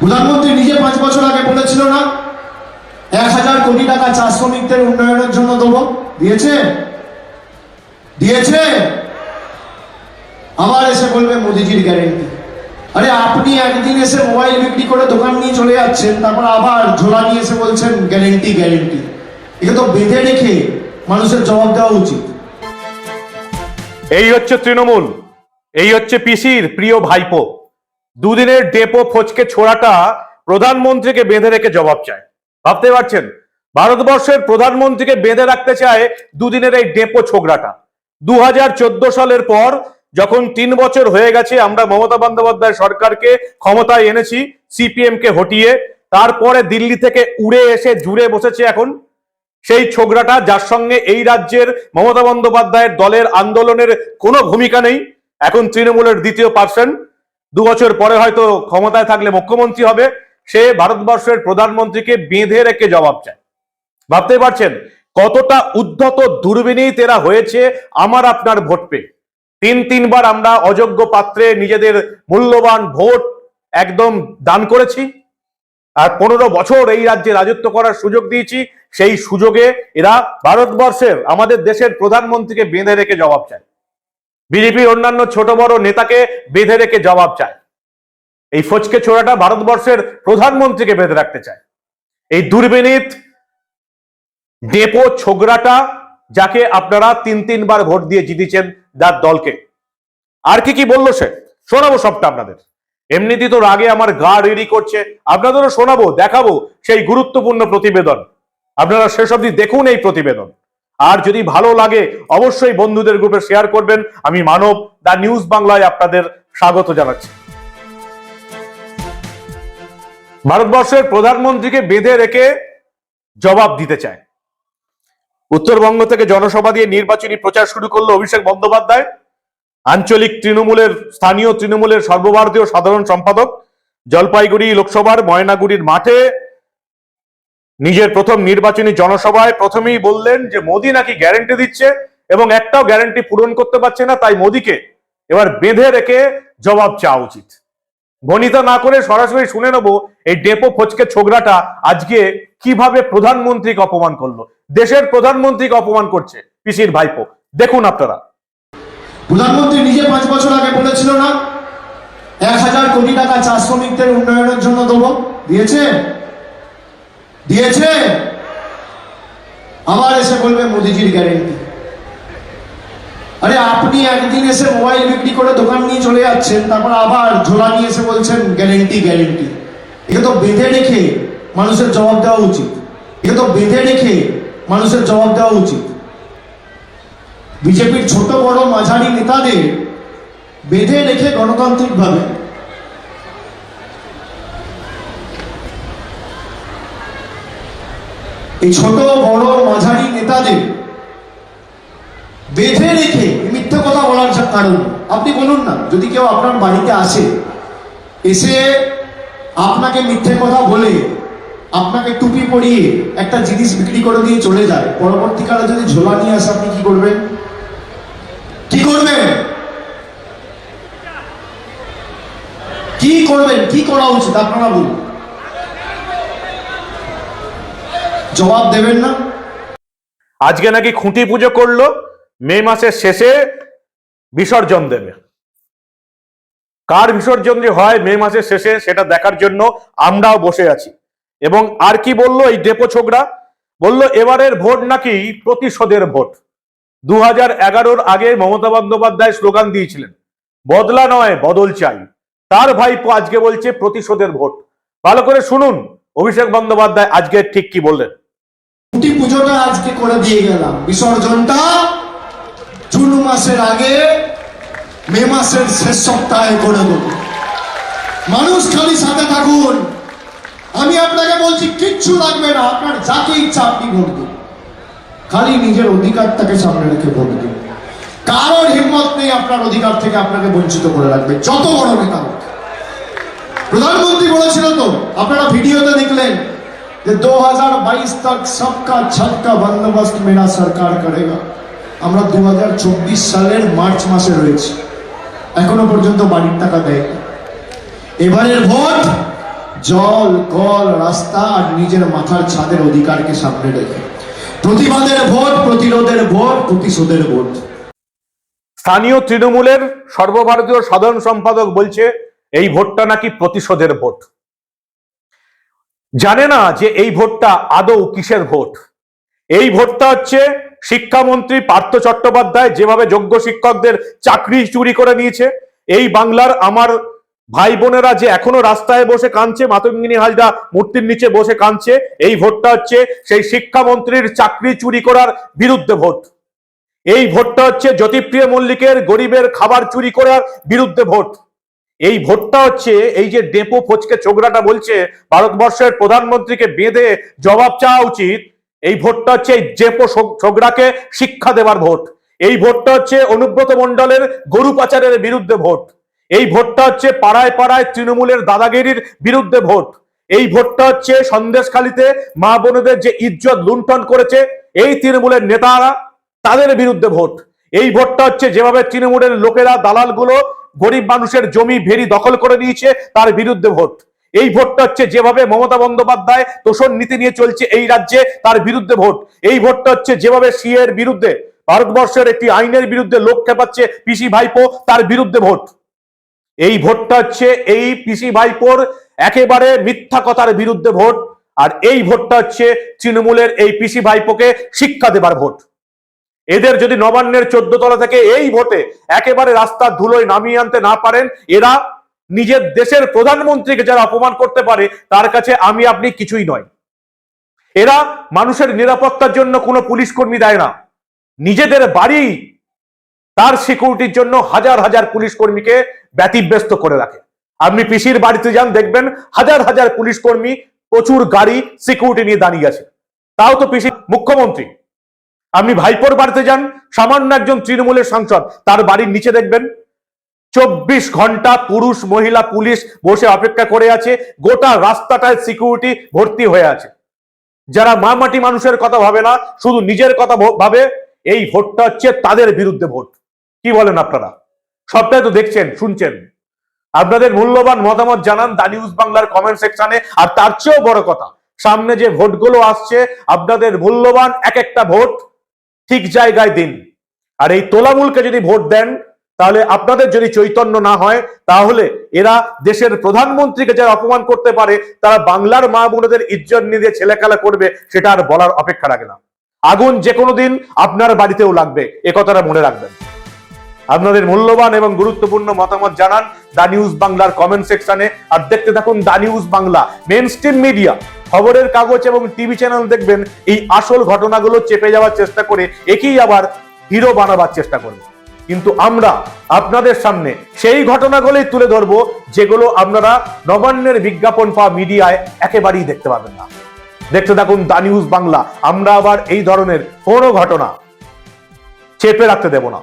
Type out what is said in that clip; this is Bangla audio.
প্রধানমন্ত্রী নিজে পাঁচ বছর আগে বলেছিল না, এক হাজার কোটি টাকা চা শ্রমিকদের উন্নয়নের জন্য দেবো। দিয়েছে? দিয়েছে? আবার এসে বলবে মোদিজির গ্যারেন্টি আরে আপনি একদিন এসে মোবাইল বিক্রি করে দোকান নিয়ে চলে যাচ্ছেন, তারপর আবার ঝোলা নিয়ে এসে বলছেন গ্যারেন্টি গ্যারেন্টি এটা তো বেঁধে রেখে মানুষের জবাব দেওয়া উচিত। এই হচ্ছে তৃণমূল, এই হচ্ছে পিসির প্রিয় ভাইপো। দুদিনের ডেপো ফচকে ছোড়াটা প্রধানমন্ত্রীকে বেঁধে রেখে জবাব চায়। ভাবতে পারছেন? ভারতবর্ষের প্রধানমন্ত্রীকে বেঁধে রাখতে চায় দুদিনের এই ডেপো ছোকরাটা। দু হাজার চোদ্দ সালের পর যখন তিন বছর হয়ে গেছে, আমরা মমতা বন্দ্যোপাধ্যায় সরকারকে ক্ষমতায় এনেছি সিপিএম কে হটিয়ে, তারপরে দিল্লি থেকে উড়ে এসে জুড়ে বসেছে এখন। সেই ছোকরাটা, যার সঙ্গে এই রাজ্যের মমতা বন্দ্যোপাধ্যায়ের দলের আন্দোলনের কোনো ভূমিকা নেই, এখন তৃণমূলের দ্বিতীয় পার্সন দু বছর পরে হয়তো ক্ষমতায় থাকলে মুখ্যমন্ত্রী হবে, সে ভারতবর্ষের প্রধানমন্ত্রীকে বেঁধে রেখে জবাব চায়। ভাবতে পারছেন, কতটা উদ্ধত দুর্বিনীত এরা হয়েছে আমার আপনার ভোট পেয়ে। তিন তিনবার আমরা অযোগ্য পাত্রে নিজেদের মূল্যবান ভোট একদম দান করেছি, আর পনেরো বছর এই রাজ্যে রাজত্ব করার সুযোগ দিয়েছি, সেই সুযোগে এরা ভারতবর্ষের, আমাদের দেশের প্রধানমন্ত্রীকে বেঁধে রেখে জবাব চায়। বিজেপির অন্যান্য ছোট বড় নেতাকে বেঁধে রেখে জবাব চায়। এই ফচকে ছোড়াটা ভারতবর্ষের প্রধানমন্ত্রীকে বেঁধে রাখতে চায়। এই দুর্বিনীত ডেপো ছোগরাটা যাকে আপনারা তিন, তিনবার ভোট দিয়ে জিতেছেন যার দলকে। আর কি কি বলল সে? শোনাবো সবটা আপনাদের। এমনিতেই তো রাগে আমার গা রেডি করছে। আপনাদেরও শোনাবো, দেখাবো সেই গুরুত্বপূর্ণ প্রতিবেদন। আপনারা অবধি দেখুন এই প্রতিবেদন। আর যদি ভালো লাগে, অবশ্যই বন্ধুদের গ্রুপে শেয়ার করবেন। আমি মানব, দা নিউজ বাংলায় আপনাদের স্বাগত জানাচ্ছি। ভারতবর্ষের প্রধানমন্ত্রীকে বেঁধে রেখে জবাব দিতে চায়। উত্তরবঙ্গ থেকে জনসভা দিয়ে নির্বাচনী প্রচার শুরু করল অভিষেক বন্দ্যোপাধ্যায়। আঞ্চলিক তৃণমূলের, স্থানীয় তৃণমূলের সর্বভারতীয় সাধারণ সম্পাদক, জলপাইগুড়ি লোকসভার, ময়নাগুড়ির মাঠে নিজের প্রথম নির্বাচনী জনসভায় প্রথমেই বললেন যে মোদী নাকি গ্যারেন্টি দিচ্ছে এবং একটাও গ্যারেন্টি পূরণ করতে পারছে না, তাই মোদীকে এবার বেঁধে রেখে জবাব চাওয়া উচিত। গণিতা না করে সরাসরি শুনে নেব এই ডেপো ফচকে ছোকরাটা আজকে কীভাবে প্রধানমন্ত্রীকে অপমান করল। দেশের প্রধানমন্ত্রীকে অপমান করছে পিসির ভাইপো। দেখুন আপনারা। প্রধানমন্ত্রী নিজে পাঁচ বছর আগে বলেছিল না, এক হাজার কোটি টাকা চা শ্রমিকদের উন্নয়নের জন্য দেবো। দিয়েছে? দিয়েছে? আবার এসে বলবে মোদিজির গ্যারেন্টি আরে আপনি একদিন এসে মোবাইল বিক্রি করে দোকান নিয়ে চলে যাচ্ছেন, তারপর আবার ঝোলা নিয়ে এসে বলছেন গ্যারেন্টি গ্যারেন্টি এটা তো বেঁধে রেখে মানুষের জবাব দেওয়া উচিত। এটা তো বেঁধে রেখে মানুষের জবাব দেওয়া উচিত। বিজেপির ছোট বড় মাঝারি নেতাদের বেঁধে রেখে গণতান্ত্রিকভাবে এই ছোট বড় মাঝারি নেতাদের বেঁধে রেখে মিথ্যে কথা বলার কারণ। আপনি বলুন না, যদি কেউ আপনার বাড়িতে আসে, এসে আপনাকে মিথ্যে কথা বলে, আপনাকে টুপি পরিয়ে একটা জিনিস বিক্রি করে দিয়ে চলে যায়, পরবর্তীকালে যদি ঝোলা নিয়ে আসে, আপনি কি করবেন? কি করবেন? কি করবেন? কি করা উচিত? আপনারা বলুন। জবাব দেবেন না। আজকে নাকি খুঁটি পুজো করল, মে মাসের শেষে বিসর্জন দেবে। কার বিসর্জন যে হয় মে মাসের শেষে সেটা দেখার জন্য আমরাও বসে আছি। এবং আর কি বলল এই ডেপো ছোকরা? বলল, এবারের ভোট নাকি প্রতিশোধের ভোট। দু হাজার এগারোর আগে মমতা বন্দ্যোপাধ্যায় স্লোগান দিয়েছিলেন, বদলা নয়, বদল চাই। তার ভাইপো আজকে বলছে প্রতিশোধের ভোট। ভালো করে শুনুন, অভিষেক বন্দ্যোপাধ্যায় আজকে ঠিক কি বললেন। খুঁটি পুজোটা আজকে করে দিয়ে গেলাম। বিসর্জনটা জুন মাসের আগে, মে মাসের শেষ সপ্তাহে করে দেব। মানুষ খালি সাথে থাকুন। আমি আপনাকে বলছি, কিচ্ছু লাগবে না। আপনার যাকে ইচ্ছা আপনি ভোট দিন। খালি নিজের অধিকারটাকে সামনে রেখে ভোট দিন। কারোর হিম্মত নেই আপনার অধিকার থেকে আপনাকে বঞ্চিত করে রাখবে, যত বড় নেতা প্রধানমন্ত্রী বলেছিল তো, আপনারা ভিডিওতে দেখলেন যে 2022 तक सबका छत का बंदोबस्त मेरा सरकार करेगा আমরা দু সালের মার্চ মাসে রয়েছি এখনো পর্যন্ত বাড়ির টাকা দেয় এবারের ভোট জল কল রাস্তা আর নিজের মাথার ছাদের অধিকারকে সামনে রেখে প্রতিবাদের ভোট প্রতিরোধের ভোট প্রতিশোধের ভোট স্থানীয় তৃণমূলের সর্বভারতীয় সাধারণ সম্পাদক বলছে এই ভোটটা নাকি প্রতিশোধের ভোট জানে না যে এই ভোটটা আদৌ কিসের ভোট? এই ভোটটা হচ্ছে শিক্ষামন্ত্রী পার্থ চট্টোপাধ্যায় যেভাবে যোগ্য শিক্ষকদের চাকরি চুরি করে নিয়েছে। এই বাংলার আমার ভাই বোনেরা যে এখনও রাস্তায় বসে কাঁদছে, মাতঙ্গিনী হাজরা মূর্তির নিচে বসে কাঁদছে, এই ভোটটা হচ্ছে সেই শিক্ষামন্ত্রীর চাকরি চুরি করার বিরুদ্ধে ভোট। এই ভোটটা হচ্ছে জ্যোতিপ্রিয় মল্লিকের গরিবের খাবার চুরি করার বিরুদ্ধে ভোট। এই ভোটটা হচ্ছে এই যে ডেপো ফচকে ছোকরাটা বলছে, ভারতবর্ষের প্রধানমন্ত্রীকে বেঁধে জবাব চাওয়া উচিত। এই ভোটটা হচ্ছে এই ডেপো ছোকরাকে শিক্ষা দেবার ভোট। এই ভোটটা হচ্ছে অনুব্রত মণ্ডলের গরু পাচারের বিরুদ্ধে ভোট। এই ভোটটা হচ্ছে পাড়ায় পাড়ায় তৃণমূলের দাদাগিরির বিরুদ্ধে ভোট। এই ভোটটা হচ্ছে সন্দেশখালিতে মা বোনেদের যে ইজ্জত লুণ্ঠন করেছে, এই তৃণমূলের নেতারা তাদের বিরুদ্ধে ভোট। এই ভোটটা হচ্ছে যেভাবে তৃণমূলের লোকেরা দালালগুলো গরিব মানুষের জমি ভেরি দখল করে নিয়েছে, তার বিরুদ্ধে ভোট। এই ভোটটা হচ্ছে যেভাবে মমতা বন্দ্যোপাধ্যায় তোষণ নীতি নিয়ে চলছে এই রাজ্যে, তার বিরুদ্ধে ভোট। এই ভোটটা হচ্ছে যেভাবে সিএর বিরুদ্ধে, ভারতবর্ষের একটি আইনের বিরুদ্ধে লোক খেপাচ্ছে পিসি ভাইপো, তার বিরুদ্ধে ভোট। এই ভোটটা হচ্ছে এই পিসি ভাইপোর একেবারে মিথ্যা কথার বিরুদ্ধে ভোট, আর এই ভোটটা হচ্ছে তৃণমূলের এই পিসি ভাইপোকে শিক্ষা দেবার ভোট। এদের যদি নবান্নের চোদ্দ তলা থেকে এই ভোটে একেবারে রাস্তার ধুলোয় নামিয়ে আনতে না পারেন, এরা নিজের দেশের প্রধানমন্ত্রীকে যারা অপমান করতে পারে, তার কাছে আমি আপনি কিছুই নয়। এরা মানুষের নিরাপত্তার জন্য কোনো পুলিশ কর্মী দেয় না। নিজেদের বাড়ি তার সিকিউরিটির জন্য হাজার হাজার পুলিশ কর্মীকে ব্যতিব্যস্ত করে রাখে। আপনি পিসির বাড়িতে যান, দেখবেন হাজার হাজার পুলিশ কর্মী প্রচুর গাড়ি সিকিউরিটি নিয়ে দাঁড়িয়ে আছে। তাও তো পিসি মুখ্যমন্ত্রী। আপনি ভাইপোর বাড়িতে যান, সামান্য একজন তৃণমূলের সাংসদ, তার বাড়ির নিচে দেখবেন, চব্বিশ ঘণ্টা পুরুষ, মহিলা, পুলিশ বসে অপেক্ষা করে আছে, গোটা রাস্তাটায় সিকিউরিটি ভর্তি হয়ে আছে। যারা মা মাটি মানুষের কথা ভাবে না, শুধু নিজের কথা ভাবে, এই ভোটটা হচ্ছে তাদের বিরুদ্ধে ভোট। কি বলেন আপনারা? সবটাই তো দেখছেন, শুনছেন। আপনাদের মূল্যবান মতামত জানান দা নিউজ বাংলার কমেন্ট সেকশনে আর তার চেয়েও বড় কথা, সামনে যে ভোটগুলো আসছে, আপনাদের মূল্যবান এক একটা ভোট ঠিক জায়গায় দিন। আর এই তোলামূলকে যদি ভোট দেন, তাহলে আপনাদের যদি চৈতন্য না হয়, তাহলে এরা দেশের প্রধানমন্ত্রীকে যারা অপমান করতে পারে, তারা বাংলার মা বোনদের ইজ্জত নিয়ে ছেলে খেলা করবে, সেটা আর বলার অপেক্ষা রাখে না। আগুন যে কোনো দিন আপনার বাড়িতেও লাগবে, এ কথাটা মনে রাখবেন। আপনাদের মূল্যবান এবং গুরুত্বপূর্ণ মতামত জানান দা নিউজ বাংলার কমেন্ট সেকশনে। আর দেখতে থাকুন the news Bangla mainstream media. খবরের কাগজ এবং টিভি চ্যানেল দেখবেন, এই আসল ঘটনাগুলো চেপে যাওয়ার চেষ্টা করে, একেই আবার হিরো বানাবার চেষ্টা করবে। কিন্তু আমরা আপনাদের সামনে সেই ঘটনাগুলোই তুলে ধরবো, যেগুলো আপনারা নবান্নের বিজ্ঞাপন পাওয়া মিডিয়ায় একেবারেই দেখতে পাবেন না। দেখতে থাকুন দা নিউজ বাংলা, আমরা আবার এই ধরনের কোনো ঘটনা চেপে রাখতে দেব না।